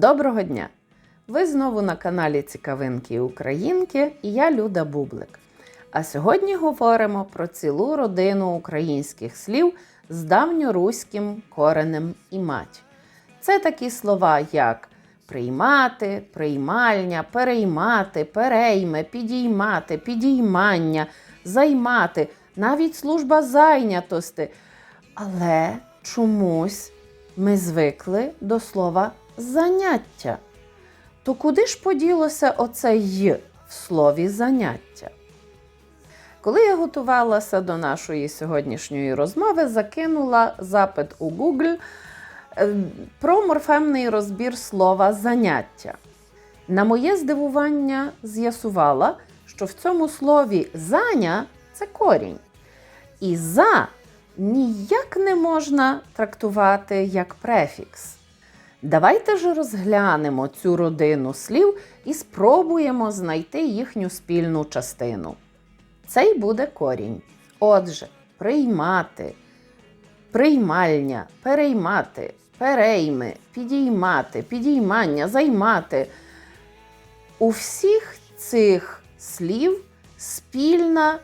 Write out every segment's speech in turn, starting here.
Доброго дня! Ви знову на каналі Цікавинки Українки і я Люда Бублик. А сьогодні говоримо про цілу родину українських слів з давньоруським коренем і мать. Це такі слова, як приймати, приймальня, переймати, перейме, підіймати, підіймання, займати, навіть служба зайнятости. Але чомусь ми звикли до слова заняття. То куди ж поділося оце й в слові заняття? Коли я готувалася до нашої сьогоднішньої розмови, закинула запит у Google е, про морфемний розбір слова заняття. На моє здивування з'ясувала, що в цьому слові заня це корінь. І за ніяк не можна трактувати як префікс. Давайте ж розглянемо цю родину слів і спробуємо знайти їхню спільну частину. Цей буде корінь. Отже, приймати, приймальня, переймати, перейми, підіймати, підіймання, займати. У всіх цих слів спільна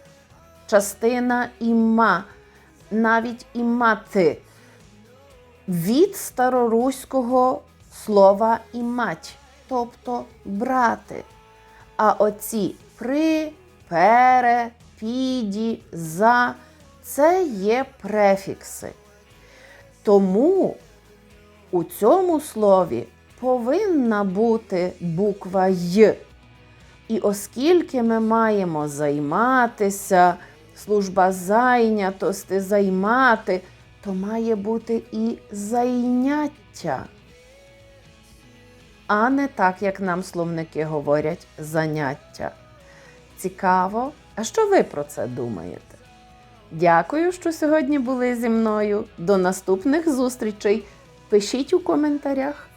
частина іма, навіть імати від староруського слова імать, тобто брати. А оці при, пере, піді, за це є префікси. Тому у цьому слові повинна бути буква Й. І оскільки ми маємо займатися, служба зайнятости, займати, то має бути і зайняття. А не так, як нам словники говорять, заняття. Цікаво, а що ви про це думаєте? Дякую, що сьогодні були зі мною. До наступних зустрічей. Пишіть у коментарях.